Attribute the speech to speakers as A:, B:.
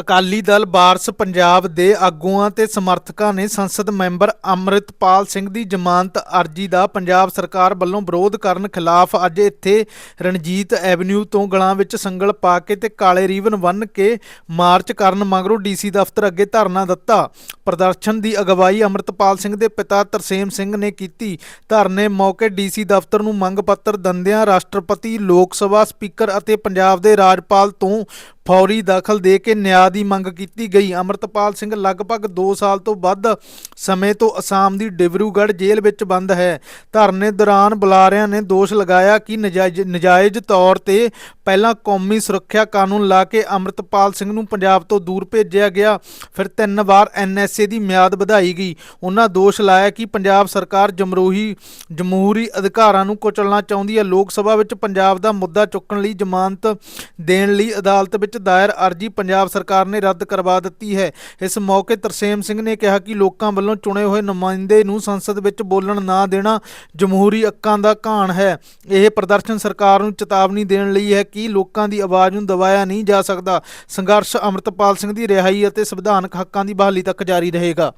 A: ਅਕਾਲੀ ਦਲ ਵਾਰਸ ਪੰਜਾਬ ਦੇ ਆਗੂਆਂ ਤੇ ਸਮਰਥਕਾਂ ਨੇ ਸੰਸਦ ਮੈਂਬਰ ਅੰਮ੍ਰਿਤਪਾਲ ਸਿੰਘ ਦੀ ਜ਼ਮਾਨਤ ਅਰਜ਼ੀ ਦਾ ਪੰਜਾਬ ਸਰਕਾਰ ਵੱਲੋਂ ਵਿਰੋਧ ਕਰਨ ਖਿਲਾਫ ਅੱਜ ਇੱਥੇ ਰਣਜੀਤ ਐਵਨਿਊ ਤੋਂ ਗਲਾਂ ਵਿੱਚ ਸੰਗਲ ਪਾ ਕੇ ਤੇ ਕਾਲੇ ਰੀਵਨ ਬੰਨ੍ਹ ਕੇ ਮਾਰਚ ਕਰਨ ਮਗਰੋਂ ਡੀਸੀ ਦਫ਼ਤਰ ਅੱਗੇ ਧਰਨਾ ਦਿੱਤਾ। ਪ੍ਰਦਰਸ਼ਨ ਦੀ ਅਗਵਾਈ ਅੰਮ੍ਰਿਤਪਾਲ ਸਿੰਘ ਦੇ ਪਿਤਾ ਤਰਸੇਮ ਸਿੰਘ ਨੇ ਕੀਤੀ। ਧਰਨੇ ਮੌਕੇ ਡੀਸੀ ਦਫ਼ਤਰ ਨੂੰ ਮੰਗ ਪੱਤਰ ਦੰਦਿਆਂ ਰਾਸ਼ਟਰਪਤੀ, ਲੋਕ ਸਭਾ ਸਪੀਕਰ ਅਤੇ ਪੰਜਾਬ ਦੇ ਰਾਜਪਾਲ ਤੋਂ ਫੌਰੀ ਦਖਲ ਦੇ ਕੇ ਨਿਆਂ ਦੀ ਮੰਗ ਕੀਤੀ ਗਈ। ਅਮਰਤਪਾਲ ਸਿੰਘ ਲਗਭਗ 2 ਸਾਲ ਤੋਂ ਵੱਧ ਸਮੇਂ ਤੋਂ ਅਸਾਮ ਦੀ ਡਿਬਰੂਗੜ੍ਹ ਜੇਲ੍ਹ ਵਿੱਚ ਬੰਦ ਹੈ। ਧਰਨੇ ਦੌਰਾਨ ਬੁਲਾਰਿਆਂ ਨੇ ਦੋਸ਼ ਲਗਾਇਆ ਕਿ ਨਜਾਇਜ਼ ਨਜਾਇਜ਼ ਤੌਰ ਤੇ ਪਹਿਲਾਂ ਕੌਮੀ ਸੁਰੱਖਿਆ ਕਾਨੂੰਨ ਲਾ ਕੇ ਅਮਰਤਪਾਲ ਸਿੰਘ ਨੂੰ ਪੰਜਾਬ ਤੋਂ ਦੂਰ ਭੇਜਿਆ ਗਿਆ। ਫਿਰ ਤਿੰਨ ਵਾਰ ਐਨਐਸਏ ਦੀ ਮਿਆਦ ਵਧਾਈ ਗਈ। ਉਹਨਾਂ ਦੋਸ਼ ਲਾਇਆ ਕਿ ਪੰਜਾਬ ਸਰਕਾਰ ਜਮਹੂਰੀ ਜਮਹੂਰੀ ਅਧਿਕਾਰਾਂ ਨੂੰ ਕੁਚਲਣਾ ਚਾਹੁੰਦੀ ਹੈ। ਲੋਕ ਸਭਾ ਵਿੱਚ ਪੰਜਾਬ ਦਾ ਮੁੱਦਾ ਚੁੱਕਣ ਲਈ ਜ਼ਮਾਨਤ ਦੇਣ ਲਈ ਅਦਾਲਤ ਵਿੱਚ ਦਾਇਰ ਅਰਜ਼ੀ ਪੰਜਾਬ ਸਰਕਾਰ ਨੇ ਰੱਦ ਕਰਵਾ ਦਿੱਤੀ ਹੈ। ਇਸ ਮੌਕੇ ਤਰਸੇਮ ਸਿੰਘ ਨੇ ਕਿਹਾ ਕਿ ਲੋਕਾਂ ਵੱਲੋਂ ਚੁਣੇ ਹੋਏ ਨੁਮਾਇੰਦੇ ਨੂੰ ਸੰਸਦ ਵਿੱਚ ਬੋਲਣ ਨਾ ਦੇਣਾ ਜਮਹੂਰੀ ਹੱਕਾਂ ਦਾ ਘਾਣ ਹੈ। ਇਹ ਪ੍ਰਦਰਸ਼ਨ ਸਰਕਾਰ ਨੂੰ ਚੇਤਾਵਨੀ ਦੇਣ ਲਈ ਹੈ ਕਿ ਲੋਕਾਂ ਦੀ ਆਵਾਜ਼ ਨੂੰ ਦਬਾਇਆ ਨਹੀਂ ਜਾ ਸਕਦਾ। ਸੰਘਰਸ਼ ਅੰਮ੍ਰਿਤਪਾਲ ਸਿੰਘ ਦੀ ਰਿਹਾਈ ਅਤੇ ਸੰਵਿਧਾਨਕ ਹੱਕਾਂ ਦੀ ਬਹਾਲੀ ਤੱਕ ਜਾਰੀ ਜਾਰੀ ਰਹੇਗਾ।